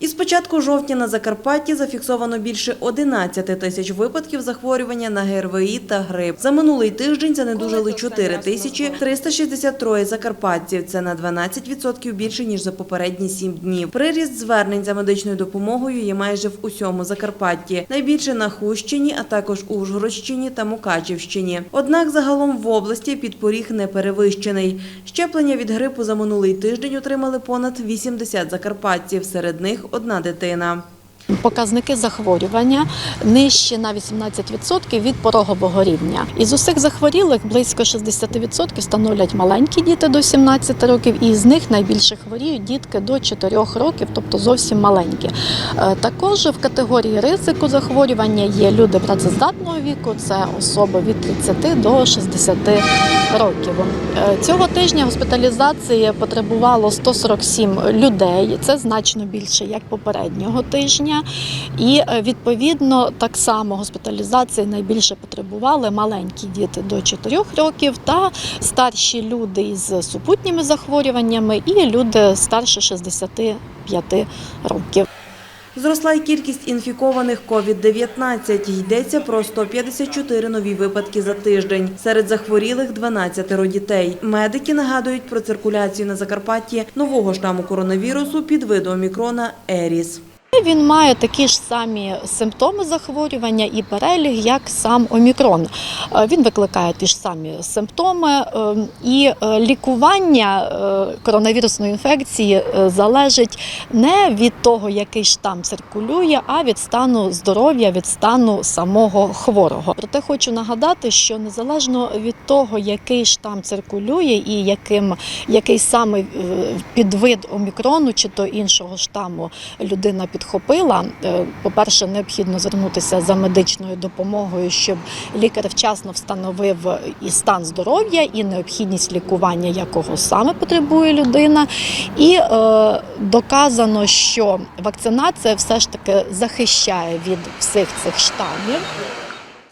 Із початку жовтня на Закарпатті зафіксовано більше 11 тисяч випадків захворювання на ГРВІ та грип. За минулий тиждень занедужали 4 тисячі 363 закарпатців. Це на 12% більше, ніж за попередні 7 днів. Приріст звернень за медичною допомогою є майже в усьому Закарпатті. Найбільше на Хущині, а також Ужгородщині та Мукачівщині. Однак загалом в області підпоріг не перевищений. Щеплення від грипу за минулий тиждень отримали понад 80 закарпатців. Серед них одна дитина. Показники захворювання нижчі на 18% від порогового рівня. Із усіх захворілих близько 60% становлять маленькі діти до 17 років, і з них найбільше хворіють дітки до 4 років, тобто зовсім маленькі. Е, Також в категорії ризику захворювання є люди працездатного віку, це особи від 30 до 60 років. Е, Цього тижня госпіталізації потребувало 147 людей. Це значно більше як попереднього тижня. І е, відповідно так само госпіталізації найбільше потребували маленькі діти до 4 років та старші люди із супутніми захворюваннями і люди старше 65 років. Зросла й кількість інфікованих COVID-19. Йдеться про 154 нові випадки за тиждень. Серед захворілих 12 дітей. Медики нагадують про циркуляцію на Закарпатті нового штаму коронавірусу під виду омікрона Еріс. Він має такі ж самі симптоми захворювання і переліг, як сам омікрон. Е, Він викликає ті ж самі симптоми, е, і е, лікування коронавірусної інфекції залежить не від того, який штам циркулює, а від стану здоров'я, від стану самого хворого. Проте хочу нагадати, що незалежно від того, який штам циркулює і яким який саме підвид омікрону чи то іншого штаму людина підхопила. е, По-перше, необхідно звернутися за медичною допомогою, щоб лікар вчасно встановив і стан здоров'я, і необхідність лікування, якого саме потребує людина. І е, доказано, що вакцинація все ж таки захищає від всіх цих штамів.